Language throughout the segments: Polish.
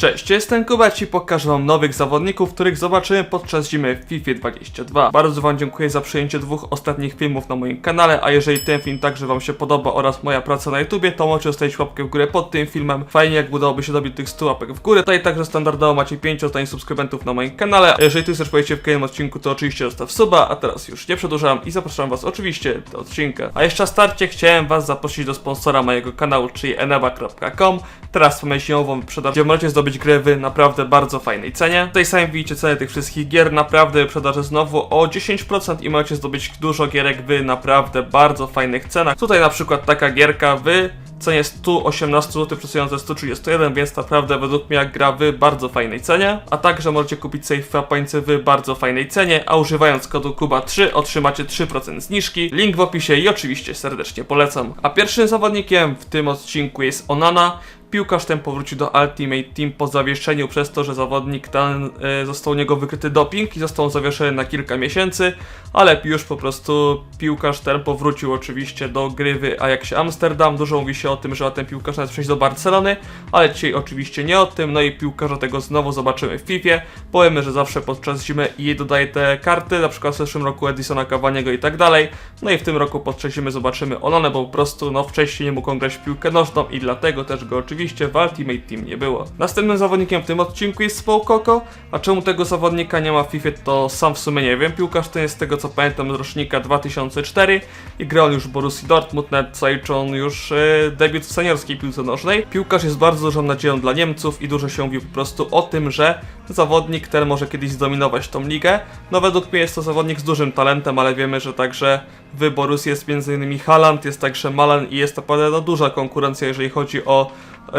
Cześć, jestem Kuba, ci pokażę wam nowych zawodników, których zobaczymy podczas zimy w FIFA 22. Bardzo wam dziękuję za przyjęcie dwóch ostatnich filmów na moim kanale, a jeżeli ten film także wam się podoba oraz moja praca na YouTubie, to możecie zostawić łapkę w górę pod tym filmem. Fajnie jak udałoby się dobić tych 100 łapek w górę. Tutaj także standardowo macie 5 ostatnich subskrybentów na moim kanale, a jeżeli ty chcesz powiedzieć w kolejnym odcinku, to oczywiście zostaw suba, a teraz już nie przedłużam i zapraszam was oczywiście do odcinka. A jeszcze na starcie chciałem was zaprosić do sponsora mojego kanału, czyli eneba.com. Teraz mamy zimową wyprzedaż, gdzie możecie zdobyć gry w naprawdę bardzo fajnej cenie. Tutaj sami widzicie ceny tych wszystkich gier, naprawdę wyprzedaży znowu o 10% i możecie zdobyć dużo gierek w naprawdę bardzo fajnych cenach. Tutaj na przykład taka gierka w cenie 118 zł przesujące 131, więc naprawdę według mnie gra w bardzo fajnej cenie. A także możecie kupić sobie fapańce w bardzo fajnej cenie, a używając kodu KUBA3 otrzymacie 3% zniżki. Link w opisie i oczywiście serdecznie polecam. A pierwszym zawodnikiem w tym odcinku jest Onana. Piłkarz ten powrócił do Ultimate Team po zawieszeniu przez to, że zawodnik ten e, został u niego wykryty doping i został zawieszony na kilka miesięcy, ale już po prostu piłkarz ten powrócił oczywiście do gry w Ajaxie Amsterdam. Dużo mówi się o tym, że ten piłkarz nawet przejść do Barcelony, ale dzisiaj oczywiście nie o tym, no i piłkarza tego znowu zobaczymy w FIFA. Powiemy, że zawsze podczas zimy jej dodaje te karty, na przykład w zeszłym roku Edisona Cavaniego i tak dalej, no i w tym roku podczas zimy zobaczymy Onanę, bo po prostu no wcześniej nie mógł grać w piłkę nożną i dlatego też go oczywiście w Ultimate Team nie było. Następnym zawodnikiem w tym odcinku jest Coco, a czemu tego zawodnika nie ma w FIFA to sam w sumie nie wiem. Piłkarz ten jest z tego co pamiętam z rocznika 2004 i grał już w Borussii Dortmund, nawet zaliczył on już e, debiut w seniorskiej piłce nożnej. Piłkarz jest bardzo dużą nadzieją dla Niemców i dużo się mówi po prostu o tym, że zawodnik ten może kiedyś zdominować tą ligę. No według mnie jest to zawodnik z dużym talentem, ale wiemy, że także w Borussii jest m.in. Haaland, jest także Malan i jest naprawdę duża konkurencja, jeżeli chodzi o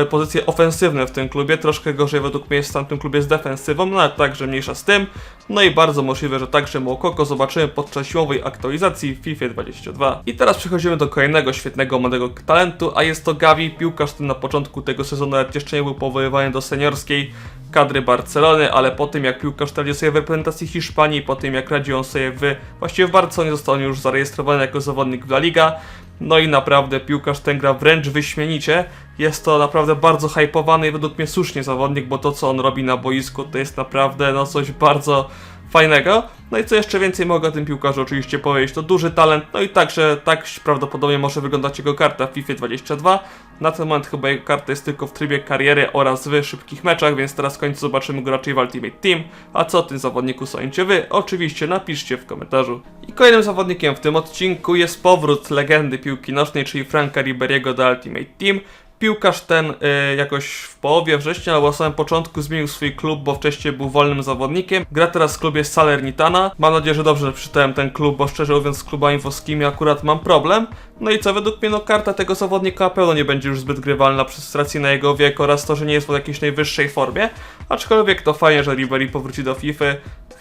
pozycje ofensywne w tym klubie. Troszkę gorzej według mnie jest w tamtym klubie z defensywą, no ale także mniejsza z tym. No i bardzo możliwe, że także Moukoko zobaczymy podczas siłowej aktualizacji w FIFA 22. I teraz przechodzimy do kolejnego świetnego młodego talentu, a jest to Gavi, piłkarz, który na początku tego sezonu nawet jeszcze nie był powoływany do seniorskiej kadry Barcelony, ale po tym jak piłkarz radzi sobie w reprezentacji Hiszpanii, po tym jak radzi on sobie w, właściwie w Barcelonie został on już zarejestrowany jako zawodnik w La Liga, no i naprawdę piłkarz ten gra wręcz wyśmienicie. Jest to naprawdę bardzo hypowany i według mnie słusznie zawodnik, bo to co on robi na boisku to jest naprawdę no coś bardzo fajnego. No i co jeszcze więcej mogę o tym piłkarzu oczywiście powiedzieć, to duży talent, no i także tak prawdopodobnie może wyglądać jego karta w FIFA 22. Na ten moment chyba jego karta jest tylko w trybie kariery oraz w szybkich meczach, więc teraz w końcu zobaczymy go raczej w Ultimate Team. A co o tym zawodniku sądzicie wy? Oczywiście napiszcie w komentarzu. I kolejnym zawodnikiem w tym odcinku jest powrót legendy piłki nożnej, czyli Franka Riberiego do Ultimate Team. Piłkarz ten y, jakoś w połowie września albo samym początku zmienił swój klub, bo wcześniej był wolnym zawodnikiem. Gra teraz w klubie Salernitana. Mam nadzieję, że dobrze przeczytałem ten klub, bo szczerze mówiąc z klubami włoskimi akurat mam problem. No i co, według mnie no karta tego zawodnika pewno nie będzie już zbyt grywalna przez racji na jego wiek oraz to, że nie jest w jakiejś najwyższej formie. Aczkolwiek to fajnie, że Ribery powróci do FIFA.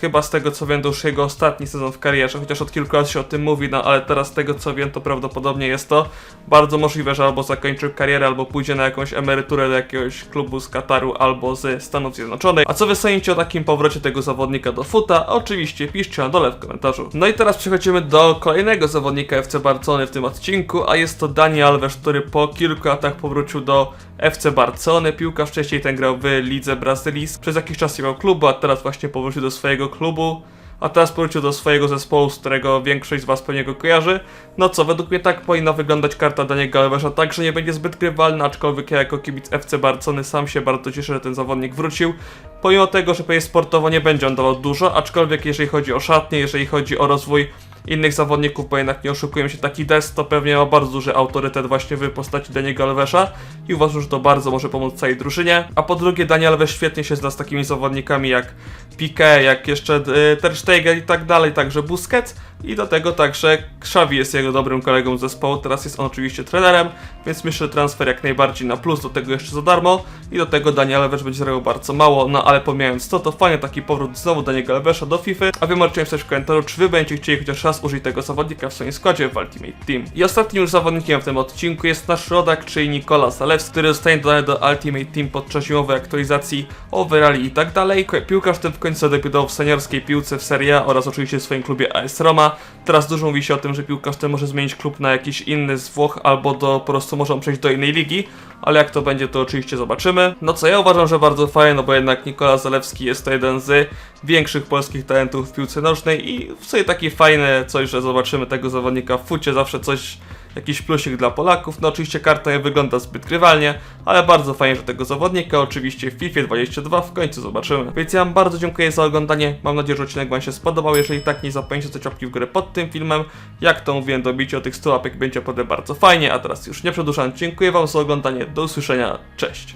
Chyba z tego co wiem, to już jego ostatni sezon w karierze, chociaż od kilku lat się o tym mówi, no ale teraz z tego co wiem, to prawdopodobnie jest to bardzo możliwe, że albo zakończy karierę, albo pójdzie na jakąś emeryturę do jakiegoś klubu z Kataru albo z Stanów Zjednoczonych. A co wy sądzicie o takim powrocie tego zawodnika do futa? Oczywiście piszcie na dole w komentarzu. No i teraz przechodzimy do kolejnego zawodnika FC Barcelony w tym odcinku, a jest to Dani Alves, który po kilku latach powrócił do FC Barcelony. Piłkarz wcześniej ten grał w lidze brazylijskiej. Przez jakiś czas nie miał klubu, a teraz właśnie powrócił do swojego klubu. A teraz powrócił do swojego zespołu, z którego większość z Was pewnie go kojarzy. No co, według mnie tak powinna wyglądać karta Daniego Alvesa, tak, że nie będzie zbyt grywalna, aczkolwiek ja jako kibic FC Barcony sam się bardzo cieszę, że ten zawodnik wrócił. Pomimo tego, że pewnie sportowo nie będzie on dawał dużo, aczkolwiek jeżeli chodzi o szatnie, jeżeli chodzi o rozwój innych zawodników, bo jednak nie oszukujemy się, taki Dest to pewnie ma bardzo duży autorytet właśnie w postaci Daniego Alvesa i uważam, że to bardzo może pomóc całej drużynie. A po drugie, Daniel Alves świetnie się zna z takimi zawodnikami jak Piqué, jak jeszcze y, Ter Stegen i tak dalej, także Busquets i do tego także Xavi jest jego dobrym kolegą z zespołu, teraz jest on oczywiście trenerem, więc myślę, że transfer jak najbardziej na plus, do tego jeszcze za darmo i do tego Daniel Alves będzie zarabiał bardzo mało, no ale pomijając to, to fajnie taki powrót znowu Daniego Alvesa do FIFA, a wy możecie napisać w komentarzu, czy wy będziecie chcieli chociaż raz użyć tego zawodnika w swoim składzie w Ultimate Team. I ostatnim już zawodnikiem w tym odcinku jest nasz rodak, czyli Nikola Zalewski, który zostanie dodany do Ultimate Team podczas zimowej aktualizacji overalli i tak dalej. Piłkarz ten w końcu zadebiutował w seniorskiej piłce w Serie A oraz oczywiście w swoim klubie AS Roma. Teraz dużo mówi się o tym, że piłkarz ten może zmienić klub na jakiś inny z Włoch albo do po prostu może on przejść do innej ligi. ale jak to będzie, to oczywiście zobaczymy. No co ja uważam, że bardzo fajne, no bo jednak Nikola Zalewski jest to jeden z większych polskich talentów w piłce nożnej i w sobie taki fajne coś, że zobaczymy tego zawodnika w fucie, zawsze coś jakiś plusik dla Polaków. No oczywiście karta nie wygląda zbyt grywalnie, ale bardzo fajnie, że tego zawodnika oczywiście w FIFA 22 w końcu zobaczymy. Więc ja wam bardzo dziękuję za oglądanie. Mam nadzieję, że odcinek wam się spodobał. Jeżeli tak, nie zapomnijcie zostawić łapki w górę pod tym filmem. Jak to mówiłem, dobicie o tych 100 łapek będzie naprawdę bardzo fajnie. A teraz już nie przedłużam. Dziękuję wam za oglądanie. Do usłyszenia. Cześć.